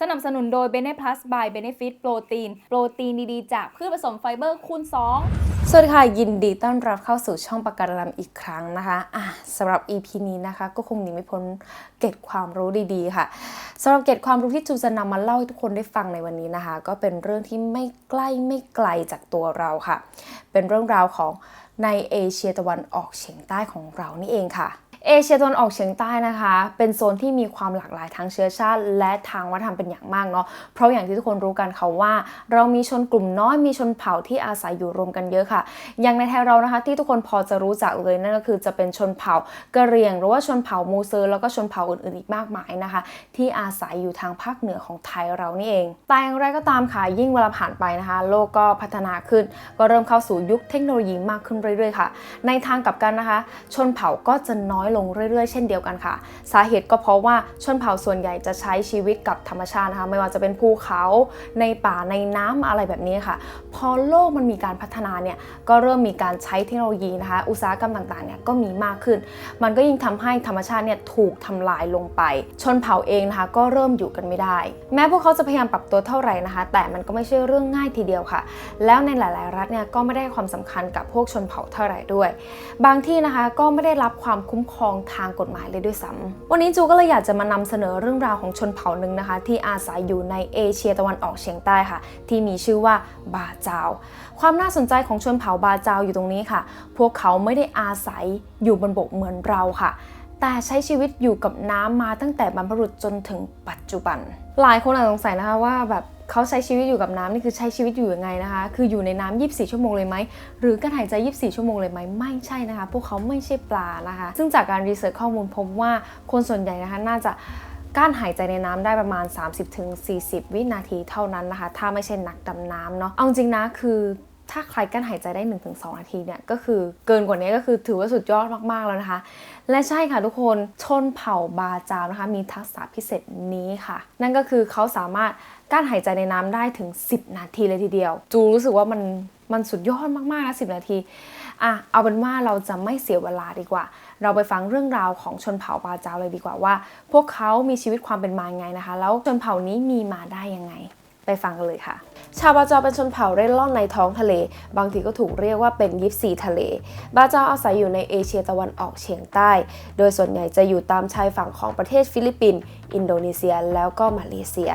สนับสนุนโดย b e n e Plus by Benefit โปรตีน โปรตีนดีๆ จากพืชผสมไฟเบอร์คูณ 2 สวัสดีค่ะ ยินดีต้อนรับเข้าสู่ช่องปากการังอีกครั้งนะคะอะสำหรับ EP นี้นะคะ ก็คงหนีไม่พ้นเกร็ดความรู้ดีๆ ค่ะสำหรับเกร็ดความรู้ที่จูจะนำมาเล่าให้ทุกคนได้ฟังในวันนี้นะคะ ก็เป็นเรื่องที่ไม่ใกล้ไม่ไกลจากตัวเราค่ะ เป็นเรื่องราวของในเอเชียตะวันออกเฉียงใต้ของเรานี่เองค่ะ เอเชียตะวันออกเฉียงใต้นะคะ เป็นโซนที่มีความหลากหลายทางเชื้อชาติ และทางวัฒนธรรมเป็นอย่างมากเนาะเพราะอย่างที่ทุกคนรู้กันค่ะว่า เรามีชนกลุ่มน้อยมีชนเผ่าที่อาศัยอยู่รวมกันเยอะค่ะ อย่างในไทยเรานะคะ ที่ทุกคนพอจะรู้จักเลยนั่นก็คือจะเป็นชนเผ่ากะเหรี่ยง หรือว่าชนเผ่ามูเซอร์แล้วก็ชนเผ่าอื่นๆอีกมากมายนะคะ ที่อาศัยอยู่ทางภาคเหนือของไทยเรานี่เอง แต่อย่างไรก็ตามค่ะยิ่งเวลาผ่านไปนะคะ โลกก็พัฒนาขึ้น ก็เริ่มเข้าสู่ยุคเทคโนโลยีมากขึ้นเรื่อยๆค่ะ ในทางกลับกันนะคะ ชนเผ่าก็จะน้อยลงเรื่อยๆ เช่นเดียวกันค่ะ สาเหตุก็เพราะว่าชนเผ่าส่วนใหญ่จะใช้ชีวิตกับธรรมชาตินะคะไม่ว่าจะเป็นภูเขาในป่าในน้ำอะไรแบบนี้ค่ะ พอโลกมันมีการพัฒนาเนี่ยก็เริ่มมีการใช้เทคโนโลยีนะคะ อุตสาหกรรมต่างๆเนี่ยก็มีมากขึ้น มันก็ยิ่งทำให้ธรรมชาติเนี่ยถูกทำลายลงไป ชนเผ่าเองนะคะก็เริ่มอยู่กันไม่ได้ แม้พวกเขาจะพยายามปรับตัวเท่าไหร่นะคะ แต่มันก็ไม่ใช่เรื่องง่ายทีเดียวค่ะ แล้วในหลาย ๆ รัฐเนี่ยก็ไม่ได้ความสำคัญกับพวกชนเผ่าเท่าไหร่ด้วย บางที่นะคะก็ไม่ได้รับความคุ้มครองทางกฎหมายเลยด้วยซ้ำวันนี้จูก็เลยอยากจะมานำเสนอเรื่องราวของชนเผ่าหนึ่งนะคะ ที่อาศัยอยู่ในเอเชียตะวันออกเฉียงใต้ค่ะ ที่มีชื่อว่าบาจาว ความน่าสนใจของชนเผ่าบาจาวอยู่ตรงนี้ค่ะ พวกเขาไม่ได้อาศัยอยู่บนบกเหมือนเราค่ะ แต่ใช้ชีวิตอยู่กับน้ำมาตั้งแต่บรรพบุรุษจนถึงปัจจุบัน หลายคนอาจสงสัยนะคะว่าแบบเขาใช้ชีวิตอยู่กับน้ำนี่คือใช้ชีวิตอยู่ยังไงนะคะ คืออยู่ในน้ำ24 ชั่วโมงเลยไหม หรือการหายใจ 24 ชั่วโมงเลยไหม ไม่ใช่นะคะ พวกเขาไม่ใช่ปลานะคะ ซึ่งจากการรีเสิร์ชข้อมูลพบว่าคนส่วนใหญ่นะคะน่าจะการหายใจในน้ำได้ประมาณ 30-40 วินาทีเท่านั้นนะคะ ถ้าไม่ใช่นักดำน้ำเนาะ เอาจริงนะคือ ถ้าใครกั้นหายใจได้ 1-2 นาทีเนี่ยก็คือเกินกว่านี้ก็คือถือว่าสุดยอดมาก ๆ แล้วนะคะ และใช่ค่ะทุกคนชนเผ่าบาจาวนะคะ มีทักษะพิเศษนี้ค่ะ นั่นก็คือเขาสามารถกั้นหายใจในน้ำได้ถึง 10 นาทีเลยทีเดียว จูรู้สึกว่ามันมันสุดยอดมากๆนะ10นาทีอะเอาเป็นว่าเราจะไม่เสียเวลาดีกว่า เราไปฟังเรื่องราวของชนเผ่าบาจาวเลยดีกว่าว่า พวกเขามีชีวิตความเป็นมาไงนะคะ แล้วชนเผ่านี้มีมาได้ยังไง ไปฟังกันเลยค่ะ ชาวบาจาเป็นชนเผ่าเร่ร่อนในท้องทะเล บางทีก็ถูกเรียกว่าเป็นยิปซีทะเล บาจาอาศัยอยู่ในเอเชียตะวันออกเฉียงใต้ โดยส่วนใหญ่จะอยู่ตามชายฝั่งของประเทศฟิลิปปินส์ อินโดนีเซีย แล้วก็มาเลเซีย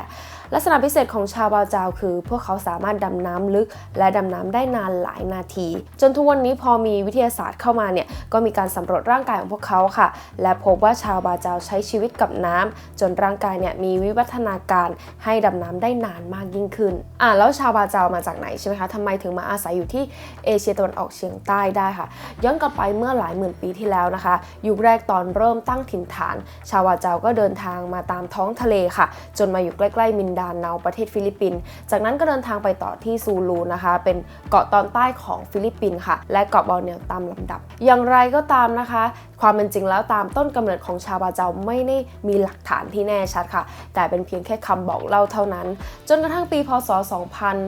ลักษณะพิเศษของชาวบาจาวคือ พวกเขาสามารถดำน้ำลึก และดำน้ำได้นานหลายนาที จนทุกวันนี้พอมีวิทยาศาสตร์เข้ามาเนี่ยก็มีการสำรวจร่างกายของพวกเขาค่ะ และพบว่าชาวบาจาวใช้ชีวิตกับน้ำจนร่างกายเนี่ยมีวิวัฒนาการให้ดำน้ำได้นานมากยิ่งขึ้นอ่าแล้วชาวบาจาวมาจากไหนใช่ไหมคะทำไมถึงมาอาศัยอยู่ที่เอเชียตะวันออกเฉียงใต้ได้ค่ะ ย้อนกลับไปเมื่อหลายหมื่นปีที่แล้วนะคะ ยุคแรกตอนเริ่มตั้งถิ่นฐาน ชาวบาจาวก็เดินทางมาตามท้องทะเลค่ะ จนมาอยู่ใกล้ๆมินดาเนาประเทศฟิลิปปินส์จากนั้นก็เดินทางไปต่อที่ซูลูนะคะ เป็นเกาะตอนใต้ของฟิลิปปินส์ค่ะ และเกาะบอร์เนียวตามลำดับ อย่างไรก็ตามนะคะ ความเป็นจริงแล้วตามต้นกำเนิดของชาวบาเจาไม่ได้มีหลักฐานที่แน่ชัดค่ะ แต่เป็นเพียงแค่คำบอกเล่าเท่านั้น จนกระทั่งปีพศ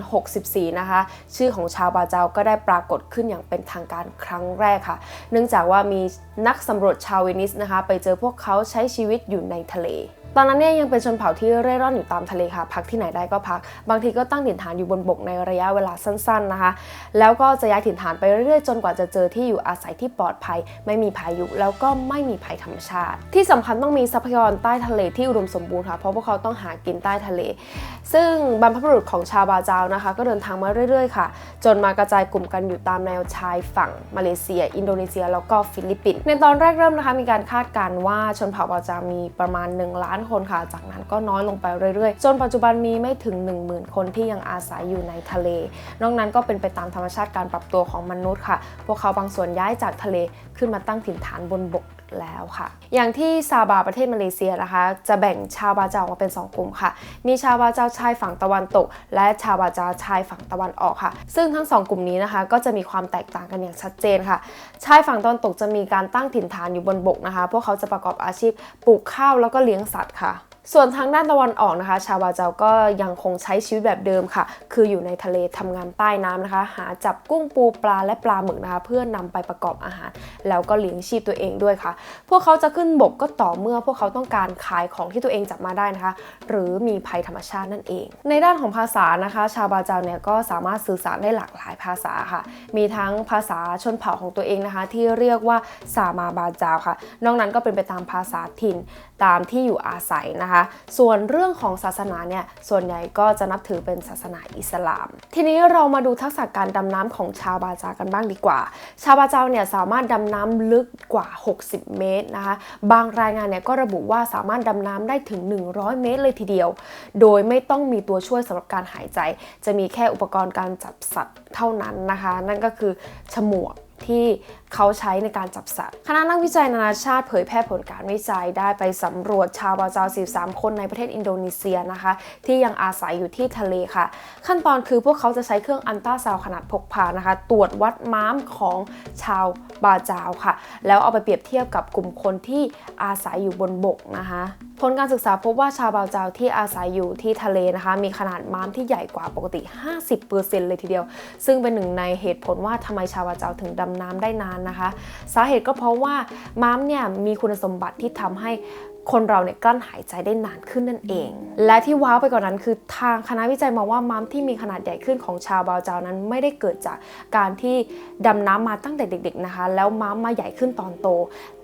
2064 นะคะ ชื่อของชาวบาเจาก็ได้ปรากฏขึ้นอย่างเป็นทางการครั้งแรกค่ะ เนื่องจากว่ามีนักสำรวจชาวเวนิสนะคะ ไปเจอพวกเขาใช้ชีวิตอยู่ในทะเล ตอนนั้นเนี่ยยังเป็นชนเผ่าที่เร่ร่อนอยู่ตามทะเลค่ะ พักที่ไหนได้ก็พัก บางทีก็ตั้งถิ่นฐานอยู่บนบกในระยะเวลาสั้นๆนะคะ แล้วก็จะย้ายถิ่นฐานไปเรื่อยๆ จนกว่าจะเจอที่อยู่อาศัยที่ปลอดภัย ไม่มีพายุแล้วก็ไม่มีภัยธรรมชาติ ที่สำคัญต้องมีทรัพยากรใต้ทะเลที่อุดมสมบูรณ์ค่ะเพราะพวกเขาต้องหากินใต้ทะเล ซึ่งบรรพบุรุษของชาวบาจาวนะคะ ก็เดินทางมาเรื่อยๆ ค่ะ จนมากระจายกลุ่มกันอยู่ตามแนวชายฝั่งมาเลเซีย อินโดนีเซีย แล้วก็ฟิลิปปินส์ในตอนแรกเริ่มนะคะมีการคาดการณ์ว่าชนเผ่าบาจามีประมาณ 1 ล้านคนค่ะ จากนั้นก็น้อยลงไปเรื่อยๆ จนปัจจุบันมีไม่ถึง 10,000 คนที่ยังอาศัยอยู่ในทะเล นอกนั้นก็เป็นไปตามธรรมชาติการปรับตัวของมนุษย์ค่ะ พวกเขาบางส่วนย้ายจากทะเลขึ้นมาตั้งถิ่นฐานบนบก แล้วค่ะ อย่างที่ซาบาประเทศมาเลเซียนะคะ จะแบ่งชาวบาเจาออกมาเป็น 2 กลุ่มค่ะ มีชาวบาเจาชายฝั่งตะวันตก และชาวบาเจาชายฝั่งตะวันออกค่ะ ซึ่งทั้ง 2 กลุ่มนี้นะคะ ก็จะมีความแตกต่างกันอย่างชัดเจนค่ะ ชายฝั่งตะวันตกจะมีการตั้งถิ่นฐานอยู่บนบกนะคะ พวกเขาจะประกอบอาชีพปลูกข้าวแล้วก็เลี้ยงสัตว์ค่ะ ส่วนทางด้านตะวันออกนะคะ ชาวบาเจาก็ยังคงใช้ชีวิตแบบเดิมค่ะ คืออยู่ในทะเลทำงานใต้น้ำนะคะ หาจับกุ้งปูปลาและปลาหมึกนะคะ เพื่อนำไปประกอบอาหาร แล้วก็เลี้ยงชีพตัวเองด้วยค่ะ พวกเขาจะขึ้นบกก็ต่อเมื่อพวกเขาต้องการขายของที่ตัวเองจับมาได้นะคะ หรือมีภัยธรรมชาตินั่นเอง ในด้านของภาษานะคะ ชาวบาเจาเนี่ยก็สามารถสื่อสารได้หลากหลายภาษาค่ะ มีทั้งภาษาชนเผ่าของตัวเองนะคะ ที่เรียกว่าสามาบาจาวค่ะ นอกนั้นก็เป็นไปตามภาษาถิ่นตามที่อยู่อาศัยนะคะส่วนเรื่องของศาสนาเนี่ยส่วนใหญ่ก็จะนับถือเป็นศาสนาอิสลาม ทีนี้เรามาดูทักษะการดำน้ำของชาวบาจากันบ้างดีกว่า ชาวบาจาเนี่ยสามารถดำน้ำลึกกว่า 60 เมตรนะคะ บางรายงานเนี่ยก็ระบุว่าสามารถดำน้ำได้ถึง 100 เมตรเลยทีเดียว โดยไม่ต้องมีตัวช่วยสำหรับการหายใจ จะมีแค่อุปกรณ์การจับสัตว์เท่านั้นนะคะ นั่นก็คือฉมวกที่ เขาใช้ในการจับสัตว์ คณะนักวิจัยนานาชาติเผยแพร่ผลการวิจัยได้ไปสำรวจชาวบราซาล43 คนในประเทศอินโดนีเซียนะคะ ที่ยังอาศัยอยู่ที่ทะเลค่ะ ขั้นตอนคือพวกเขาจะใช้เครื่องอันตราซาวขนาดพกพานะคะ ตรวจวัดม้ามของชาวบาจาวค่ะ แล้วเอาไปเปรียบเทียบกับกลุ่มคนที่อาศัยอยู่บนบกนะคะ ผลการศึกษาพบว่าชาวบาจาวที่อาศัยอยู่ที่ทะเลนะคะ มีขนาดม้ามที่ใหญ่กว่าปกติ 50%เลยทีเดียว ซึ่งเป็นหนึ่งในเหตุผลว่าทำไมชาวบาจาวถึงดำน้ำได้นานนะคะ สาเหตุก็เพราะว่าม้ามเนี่ยมีคุณสมบัติที่ทำให้คนเราเนี่ยกลั้นหายใจได้นานขึ้นนั่นเอง และที่ว้าวไปกว่านนั้นคือทางคณะวิจัยมองว่าม้ามที่มีขนาดใหญ่ขึ้นของชาวบาเจาวนั้น ไม่ได้เกิดจากการที่ดำน้ำมาตั้งแต่เด็ก ๆนะคะ แล้วม้ามมาใหญ่ขึ้นตอนโต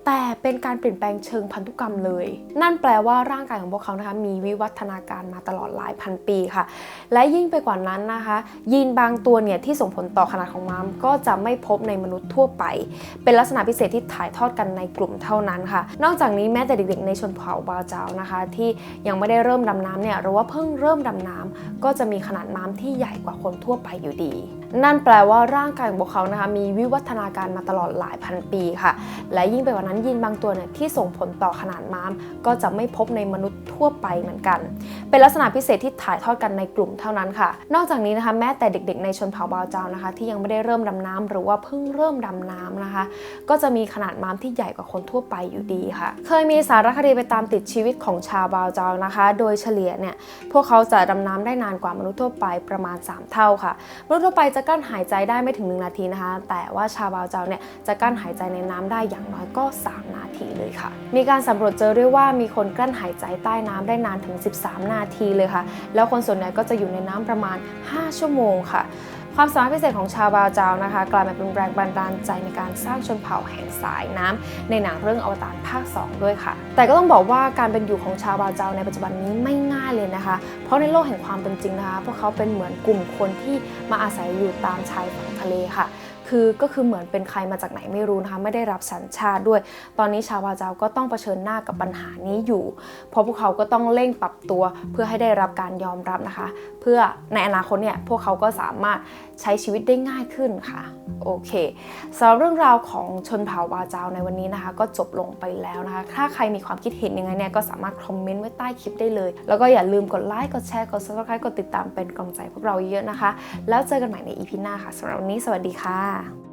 แต่เป็นการเปลี่ยนแปลงเชิงพันธุกรรมเลย นั่นแปลว่าร่างกายของพวกเขานะคะมีวิวัฒนาการมาตลอดหลายพันปีค่ะ และยิ่งไปกว่านั้นนะคะ ยีนบางตัวเนี่ยที่ส่งผลต่อขนาดของม้ามก็จะไม่พบในมนุษย์ทั่วไป เป็นลักษณะพิเศษที่ถ่ายทอดกันในกลุ่มเท่านั้นค่ะ นอกจากนี้แม้แต่เด็กๆในชนเผ่าบาเจาวนะคะ ที่ยังไม่ได้เริ่มดำน้ำเนี่ยหรือว่าเพิ่งเริ่มดำน้ำก็จะมีขนาดม้ามที่ใหญ่กว่าคนทั่วไปอยู่ดี นั่นแปลว่าร่างกายของพวกเขานะคะมีวิวัฒนาการมาตลอดหลายพันปีค่ะ และยิ่งไปกว่านั้นยีนบางตัวเนี่ยที่ส่งผลต่อขนาดม้าม ก็จะไม่พบในมนุษย์ทั่วไปเหมือนกัน เป็นลักษณะพิเศษที่ถ่ายทอดกันในกลุ่มเท่านั้นค่ะ นอกจากนี้นะคะแม้แต่เด็กๆในชนเผ่าบาเจาวนะคะ ที่ยังไม่ได้เริ่มดำน้ำหรือว่าเพิ่งเริ่มดำน้ำนะคะ ก็จะมีขนาดม้ามที่ใหญ่กว่าคนทั่วไปอยู่ดีค่ะ เคยมีสารคดีไปตามติดชีวิตของชาวบาเจาวนะคะ โดยเฉลี่ยเนี่ยพวกเขาจะดำน้ำได้นานกว่ามนุษย์ทั่วไปประมาณ 3 เท่าค่ะมนุษย์ทั่วไปจะะกั้นหายใจได้ไม่ถึง 1 นาทีนะคะ แต่ว่าชาวบราเจ้าเนี่ยจะกั้นหายใจในน้ำได้อย่างน้อยก็ 3 นาทีเลยค่ะ มีการสำรวจเจอด้วยว่ามีคนกลั้นหายใจใต้น้ำได้นานถึง 13 นาทีเลยค่ะ แล้วคนส่วนใหญ่ก็จะอยู่ในน้ำประมาณ 5 ชั่วโมงค่ะ ความสามารถพิเศษของชาวบราเจาวนะคะ กลายมาเป็นแรงบันดาลใจในการสร้างชนเผ่าแห่งสายน้ำในหนังเรื่องอวตารภาค 2 ด้วยค่ะ แต่ก็ต้องบอกว่าการเป็นอยู่ของชาวบราเจาวในปัจจุบันนี้ไม่ง่ายเลยนะคะ เพราะในโลกแห่งความเป็นจริงนะคะ พวกเขาเป็นเหมือนกลุ่มคนที่มาอาศัยอยู่ตามชายฝั่งทะเลค่ะ คือก็คือเหมือนเป็นใครมาจากไหนไม่รู้นะคะไม่ได้รับสัญชาติด้วย ตอนนี้ชาวบราจาวก็ต้องเผชิญหน้ากับปัญหานี้อยู่ เพราะพวกเขาก็ต้องเร่งปรับตัวเพื่อให้ได้รับการยอมรับนะคะ เพื่อในอนาคตเนี่ยพวกเขาก็สามารถใช้ชีวิตได้ง่ายขึ้นค่ะโอเคสำหรับเรื่องราวของชนเผ่าบาจาวในวันนี้นะคะ ก็จบลงไปแล้วนะคะ ถ้าใครมีความคิดเห็นยังไงเนี่ยก็สามารถคอมเมนต์ไว้ใต้คลิปได้เลย แล้วก็อย่าลืมกดไลค์กดแชร์กด subscribe กดติดตามเป็นกำลังใจพวกเราเยอะนะคะ แล้วเจอกันใหม่ใน EP หน้าค่ะสำหรับวันนี้สวัสดีค่ะ 감사합니다.